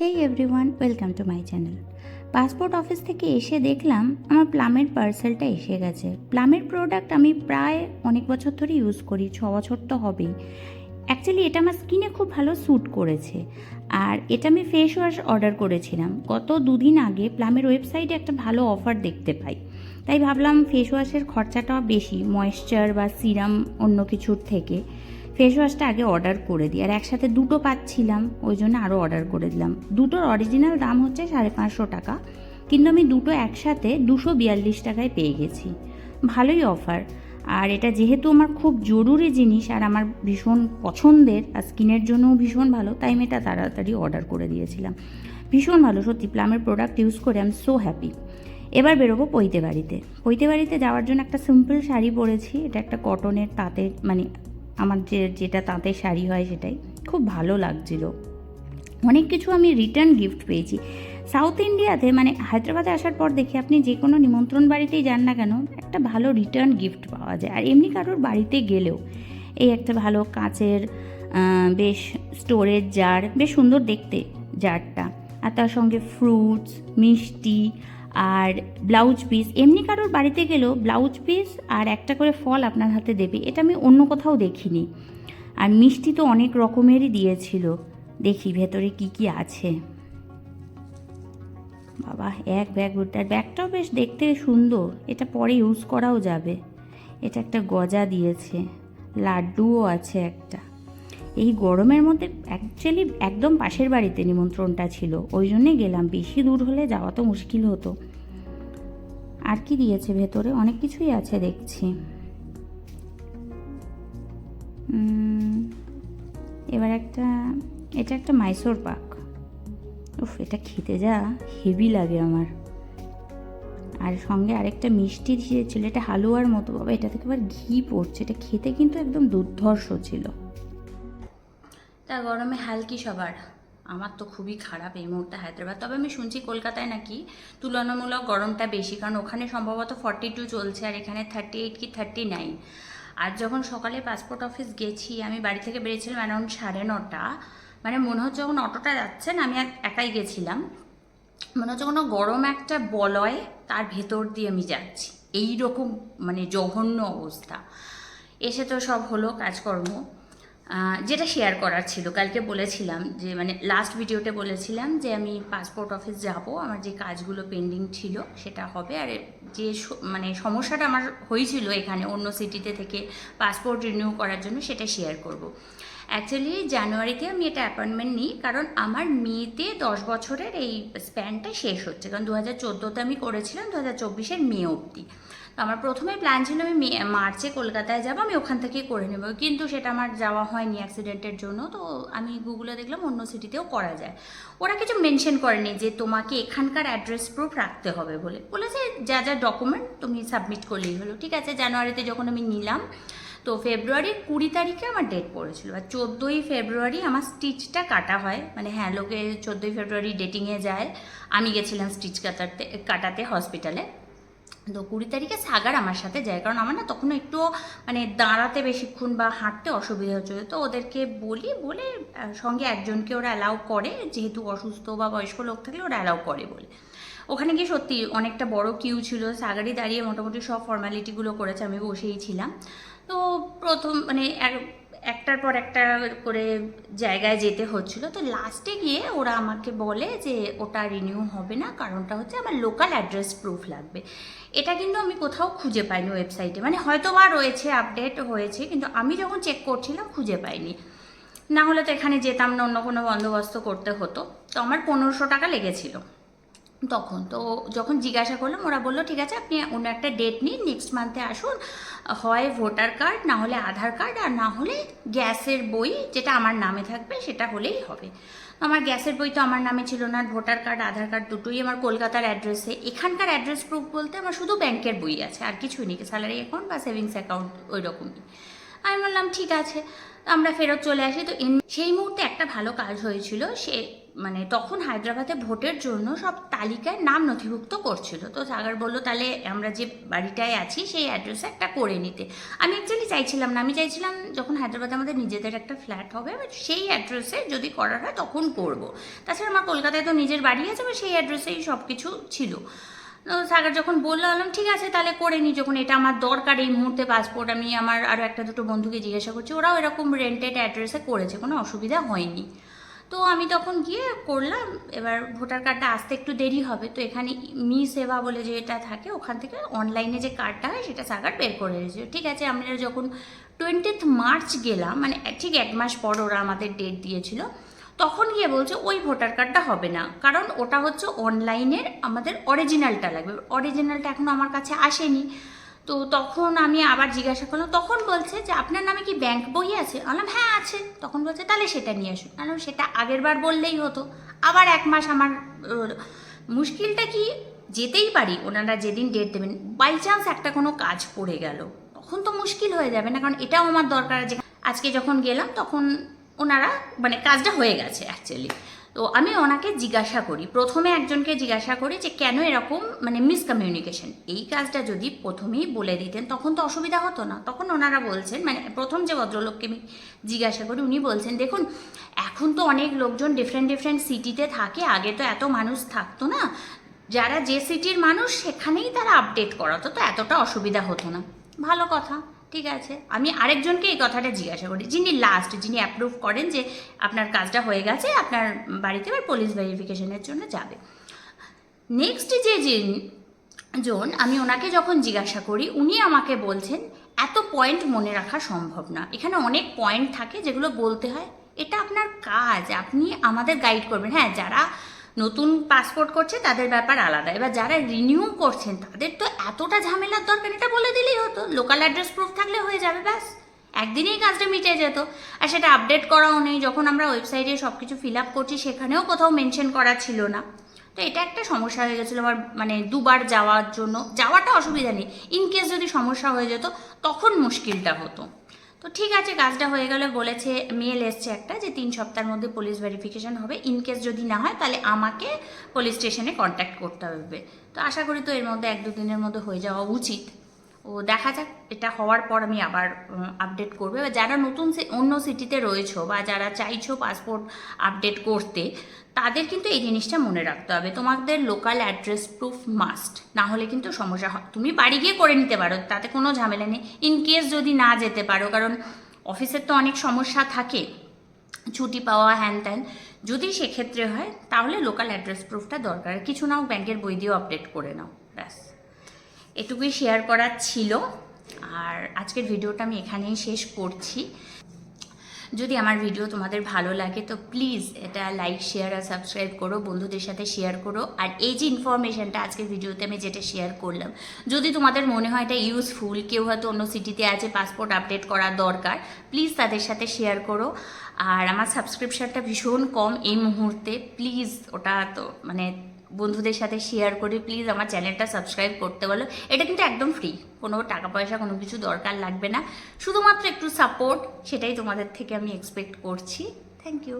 Hey everyone welcome to my channel passport office থেকে এসে দেখলাম আমার প্লামের পার্সেলটা এসে গেছে। প্লামের প্রোডাক্ট আমি প্রায় অনেক বছর ধরে ইউজ করি, ছ বছর তো হবেই। অ্যাকচুয়ালি এটা আমার স্কিনে খুব ভালো স্যুট করেছে। আর এটা আমি ফেস ওয়াশ অর্ডার করেছিলাম। গত দুদিন আগে প্লামের ওয়েবসাইটে একটা ভালো অফার দেখতে পাই। তাই ভাবলাম ফেস ওয়াশের খরচাটা বেশি ময়েশ্চার বা সিরাম অন্য কিছুর থেকে। ফেস ওয়াশটা আগে অর্ডার করে দিই। আর একসাথে দুটো পাচ্ছিলাম, ওই জন্য আরও অর্ডার করে দিলাম। দুটোর অরিজিনাল দাম হচ্ছে সাড়ে পাঁচশো টাকা, কিন্তু আমি দুটো একসাথে দুশো বিয়াল্লিশ টাকায় পেয়ে গেছি। ভালোই অফার আর এটা যেহেতু আমার খুব জরুরি জিনিস, আর আমার ভীষণ পছন্দের, আর স্কিনের জন্যও ভীষণ ভালো, তাই আমি এটা তাড়াতাড়ি অর্ডার করে দিয়েছিলাম। ভীষণ ভালো, সত্যি প্লামের প্রোডাক্ট ইউজ করে আমি সো হ্যাপি এবার বেরোবো পৈতে বাড়িতে পৈতে বাড়িতে যাওয়ার জন্য একটা সিম্পল শাড়ি পরেছি, এটা একটা কটনের তাঁতের মানে আমার যে, যেটা তাঁতের শাড়ি হয় সেটাই। খুব ভালো লাগছিল। অনেক কিছু আমি রিটার্ন গিফট পেয়েছি। সাউথ ইন্ডিয়াতে মানে হায়দ্রাবাদে আসার পর দেখি আপনি যে কোনো নিমন্ত্রণ বাড়িতেই যান না কেন, একটা ভালো রিটার্ন গিফট পাওয়া যায়। আর এমনি কারোর বাড়িতে গেলেও এই একটা ভালো কাঁচের বেশ স্টোরেজ জার বেশ সুন্দর দেখতে জারটা। আর তার সঙ্গে ফ্রুটস মিষ্টি আর ব্লাউজ পিস এমনি কারোর বাড়িতে গেলেও ব্লাউজ পিস আর একটা করে ফল আপনার হাতে দেবে, এটা আমি অন্য কোথাও দেখিনি। আর মিষ্টি তো অনেক রকমেরই দিয়েছিল। দেখি ভেতরে কি কি আছে। বাবা, এক ব্যাগ ভর্তি আর ব্যাগটাও বেশ দেখতে সুন্দর, এটা পরে ইউজ করাও যাবে। এটা একটা গজা দিয়েছে, লাড্ডুও আছে একটা। এই গরমের মধ্যে অ্যাকচুয়ালি একদম পাশের বাড়িতে নিমন্ত্রণটা ছিল। ওই জন্যে গেলাম। বেশি দূর হলে যাওয়া তো মুশকিল হতো। আর কি দিয়েছে ভেতরে? অনেক কিছুই আছে দেখছি। এবার একটা, এটা একটা মাইসোর পাক। উফ, এটা খেতে যা হেভি লাগে আমার। আর সঙ্গে আরেকটা মিষ্টি দিয়েছিল। এটা হালুয়ার মতো। বাবা, এটা থেকে আবার ঘি পড়ছে। এটা খেতে কিন্তু একদম দুর্ধর্ষ ছিল। তা গরমে হালকি সবার। আমার তো খুবই খারাপ এই মুহূর্তে হায়দ্রাবাদ। তবে আমি শুনছি কলকাতায় নাকি তুলনামূলক গরমটা বেশি, কারণ ওখানে সম্ভবত ফর্টি টু চলছে আর এখানে থার্টি এইট কি থার্টি নাইন আর যখন সকালে পাসপোর্ট অফিস গেছি, আমি বাড়ি থেকে বেরিয়েছিলাম অ্যারাউন্ড সাড়ে নটা। মানে মনে হচ্ছে যখন অটোটা যাচ্ছে না, আমি এক- একাই গেছিলাম। মনে হচ্ছে কোনো গরম একটা বলয় তার ভেতর দিয়ে আমি যাচ্ছি। এই রকম মানে জঘন্য অবস্থা। এসে তো সব হলো কাজকর্ম। যেটা শেয়ার করার ছিল, কালকে বলেছিলাম যে মানে লাস্ট ভিডিওতে বলেছিলাম যে, আমি পাসপোর্ট অফিস যাব, আমার যে কাজগুলো পেন্ডিং ছিল, সেটা হবে। আর যে মানে সমস্যাটা আমার হয়েছিল এখানে অন্য সিটিতে থেকে পাসপোর্ট রিনিউ করার জন্য, সেটা শেয়ার করব। অ্যাকচুয়ালি জানুয়ারিতে আমি এটা অ্যাপয়েন্টমেন্ট নিই, কারণ আমার মেতে দশ বছরের এই স্প্যানটা শেষ হচ্ছে। কারণ দু হাজার চোদ্দোতে আমি করেছিলাম দু হাজার চব্বিশের মে অবধি। তো আমার প্রথমে প্ল্যান ছিল আমি মে, মার্চে কলকাতায় যাব, আমি ওখান থেকেই করে নেব। কিন্তু সেটা আমার যাওয়া হয়নি অ্যাক্সিডেন্টের জন্য, তো আমি গুগলে দেখলাম অন্য সিটিতেও করা যায়। ওরা কিছু মেনশন করেনি যে তোমাকে এখানকার অ্যাড্রেস প্রুফ রাখতে হবে বলে। বলেছে, যা যা ডকুমেন্ট তুমি সাবমিট করলেই হলো। ঠিক আছে জানুয়ারিতে যখন আমি নিলাম তো ফেব্রুয়ারির কুড়ি তারিখে আমার ডেট পড়েছিল। আর চোদ্দোই ফেব্রুয়ারি আমার স্টিচটা কাটা হয়। মানে হ্যাঁ লোকে চোদ্দোই ফেব্রুয়ারি ডেটিংয়ে যায়। আমি গেছিলাম স্টিচ কাটাতে কাটাতে হসপিটালে তো কুড়ি তারিখে সাগার আমার সাথে যায়। কারণ আমার না তখন একটু মানে দাঁড়াতে বেশিক্ষণ বা হাঁটতে অসুবিধা হচ্ছিল তো ওদেরকে বলি, বলে সঙ্গে একজনকে ওরা অ্যালাউ করে। যেহেতু অসুস্থ বা বয়স্ক লোক থাকলে ওরা অ্যালাউ করে বলে। ওখানে গিয়ে সত্যি অনেকটা বড় কিউ ছিল। সাগারই দাঁড়িয়ে মোটামুটি সব ফর্মালিটিগুলো করেছে। আমি বসেই ছিলাম। তো প্রথম মানে এক- একটার পর একটা করে জায়গায় যেতে হচ্ছিল। তো লাস্টে গিয়ে ওরা আমাকে বলে যে ওটা রিনিউ হবে না, কারণটা হচ্ছে আমার লোকাল অ্যাড্রেস প্রুফ লাগবে। এটা কিন্তু আমি কোথাও খুঁজে পাইনি ওয়েবসাইটে মানে হয়তো বা রয়েছে আপডেট হয়েছে, কিন্তু আমি যখন চেক করছিলাম খুঁজে পাইনি। না হলে তো এখানে যেতাম না, অন্য কোনো বন্দোবস্ত করতে হতো। তো আমার পনেরোশো টাকা লেগেছিল। তখন। তো যখন জিজ্ঞাসা করলাম, ওরা বলল, ঠিক আছে, আপনি অন্য একটা ডেট নিন নেক্সট মান্থে আসুন। হয় ভোটার কার্ড না হলে আধার কার্ড আর না হলে গ্যাসের বই, যেটা আমার নামে থাকবে, সেটা হলেই হবে। আমার গ্যাসের বই তো আমার নামে ছিল না ভোটার কার্ড আধার কার্ড দুটোই আমার কলকাতার অ্যাড্রেসে এখানকার অ্যাড্রেস প্রুফ বলতে আমার শুধু ব্যাংকের বই আছে, আর কিছুই নেই স্যালারি অ্যাকাউন্ট বা সেভিংস অ্যাকাউন্ট ওই রকমই আমি বললাম, ঠিক আছে, আমরা ফেরত চলে আসি। তো সেই মুহূর্তে একটা ভালো কাজ হয়েছিল, সে মানে তখন হায়দ্রাবাদে ভোটের জন্য সব তালিকায় নাম নথিভুক্ত করছিল। তো সাগর বলল, তাহলে আমরা যে বাড়িটায় আছি, সেই অ্যাড্রেসে একটা করে নিতে। আমি অ্যাকচুয়ালি চাইছিলাম না। আমি চাইছিলাম যখন হায়দ্রাবাদে আমাদের নিজেদের একটা ফ্ল্যাট হবে সেই অ্যাড্রেসে যদি করার হয় তখন করব। তাছাড়া আমার কলকাতায় তো নিজের বাড়ি আছে বা সেই অ্যাড্রেসেই সব কিছু ছিল। সাগর যখন বলল বললাম ঠিক আছে, তাহলে করে নিই যখন এটা আমার দরকার এই মুহূর্তে পাসপোর্ট আমি আমার আরও একটা দুটো বন্ধুকে জিজ্ঞাসা করছি, ওরাও এরকম রেন্টেড অ্যাড্রেসে করেছে, কোনো অসুবিধা হয়নি। তো আমি তখন গিয়ে করলাম। এবার ভোটার কার্ডটা আসতে একটু দেরি হবে। তো এখানে মি সেবা বলে যে এটা থাকে, ওখান থেকে অনলাইনে যে কার্ডটা হয়, সেটা সাগার বের করে দিয়েছিল ঠিক আছে, আমরা যখন টোয়েন্টিথ মার্চ গেলাম মানে ঠিক এক মাস পর ওরা আমাদের ডেট দিয়েছিল, তখন গিয়ে বলছে, ওই ভোটার কার্ডটা হবে না। কারণ ওটা হচ্ছে অনলাইনের আমাদের অরিজিনালটা লাগবে। অরিজিনালটা এখনও আমার কাছে আসেনি। তো তখন আমি আবার জিজ্ঞাসা করলাম, তখন বলছে যে আপনার নামে কি ব্যাংক বই আছে? বললাম হ্যাঁ আছে। তখন বলছে, তাহলে সেটা নিয়ে আসুন। বললাম, সেটা আগের বার বললেই হতো। আবার এক মাস আমার মুশকিলটা কি? যেতেই পারি, ওনারা যেদিন ডেট দেবেন বাই চান্স একটা কোনো কাজ পড়ে গেল। তখন তো মুশকিল হয়ে যাবে না, কারণ এটাও আমার দরকার যে আজকে যখন গেলাম, তখন ওনারা মানে কাজটা হয়ে গেছে অ্যাকচুয়ালি তো আমি ওনাকে জিজ্ঞাসা করি, প্রথমে একজনকে জিজ্ঞাসা করি যে কেন এরকম মানে মিসকমিউনিকেশন এই কাজটা যদি প্রথমেই বলে দিতেন তখন তো অসুবিধা হতো না। তখন ওনারা বলছেন মানে প্রথম যে ভদ্রলোককে আমি জিজ্ঞাসা করি, উনি বলছেন, দেখুন, এখন তো অনেক লোকজন ডিফারেন্ট ডিফারেন্ট সিটিতে থাকে, আগে তো এত মানুষ থাকতো না। যারা যে সিটির মানুষ, সেখানেই তারা আপডেট করাতো, তো এতটা অসুবিধা হতো না। ভালো কথা। ঠিক আছে? আমি আরেকজনকে এই কথাটা জিজ্ঞাসা করি। যিনি লাস্ট যিনি অ্যাপ্রুভ করেন যে আপনার কাজটা হয়ে গেছে, আপনার বাড়িতে এবার পুলিশ ভেরিফিকেশনের জন্য যাবে। নেক্সট যে জন, আমি ওনাকে যখন জিজ্ঞাসা করি, উনি আমাকে বলছেন, এত পয়েন্ট মনে রাখা সম্ভব না। এখানে অনেক পয়েন্ট থাকে যেগুলো বলতে হয়, এটা আপনার কাজ, আপনি আমাদের গাইড করবেন। হ্যাঁ যারা নতুন পাসপোর্ট করছে, তাদের ব্যাপার আলাদা। এবার যারা রিনিউ করছেন, তাদের তো এতটা ঝামেলার দরকার, এটা বলে দিলেই হতো। লোকাল অ্যাড্রেস প্রুফ থাকলে হয়ে যাবে, ব্যাস। একদিনেই কাজটা মিটে যেত। আর সেটা আপডেট করাও নেই, যখন আমরা ওয়েবসাইটে সব কিছু ফিল আপ করছি, সেখানেও কোথাও মেনশন করা ছিল না। তো এটা একটা সমস্যা হয়ে গেছিল আমার মানে দুবার যাওয়ার জন্য। যাওয়াটা অসুবিধা নেই। ইন কেস যদি সমস্যা হয়ে যেত, তখন মুশকিলটা হতো। তো ঠিক আছে, কাজটা হয়ে গেলে। বলেছে, মেল এসছে একটা যে তিন সপ্তাহের মধ্যে পুলিশ ভেরিফিকেশন হবে। ইন কেস যদি না হয়, তাহলে আমাকে পুলিশ স্টেশনে কন্ট্যাক্ট করতে হবে। তো আশা করি তো এর মধ্যে এক দু দিনের মধ্যে হয়ে যাওয়া উচিত। ও দেখা যাক, এটা হওয়ার পর আমি আবার আপডেট করব। এবার যারা নতুন অন্য সিটিতে রয়েছো বা যারা চাইছো পাসপোর্ট আপডেট করতে, তাদের কিন্তু এই জিনিসটা মনে রাখতে হবে। তোমাদের লোকাল অ্যাড্রেস প্রুফ মাস্ট না হলে কিন্তু সমস্যা হয়। তুমি বাড়ি গিয়ে করে নিতে পারো, তাতে কোনো ঝামেলা নেই। ইন কেস যদি না যেতে পারো, কারণ অফিসের তো অনেক সমস্যা থাকে, ছুটি পাওয়া, হ্যান ত্যান। যদি সেক্ষেত্রে হয়, তাহলে লোকাল অ্যাড্রেস প্রুফটা দরকার। কিছু নাও ব্যাংকের বই দিয়েও আপডেট করে নাও। ব্যাস। এটুকুই শেয়ার করার ছিল। আর আজকের ভিডিওটা আমি এখানেই শেষ করছি। যদি আমার ভিডিও তোমাদের ভালো লাগে, তো প্লিজ এটা লাইক শেয়ার আর সাবস্ক্রাইব করো, বন্ধুদের সাথে শেয়ার করো। আর এই যে ইনফরমেশনটা আজকের ভিডিওতে আমি যেটা শেয়ার করলাম, যদি তোমাদের মনে হয় এটা ইউজফুল কেউ হয়তো অন্য সিটিতে আছে পাসপোর্ট আপডেট করার দরকার প্লিজ তাদের সাথে শেয়ার করো। আর আমার সাবস্ক্রিপশানটা ভীষণ কম এই মুহূর্তে প্লিজ ওটা তো মানে বন্ধুদের সাথে শেয়ার করে। প্লিজ আমার চ্যানেলটা সাবস্ক্রাইব করতে বলো। এটা কিন্তু একদম ফ্রি কোনো টাকা পয়সা, কোনো কিছু দরকার লাগবে না। শুধুমাত্র একটু সাপোর্ট সেটাই তোমাদের থেকে আমি এক্সপেক্ট করছি। Thank you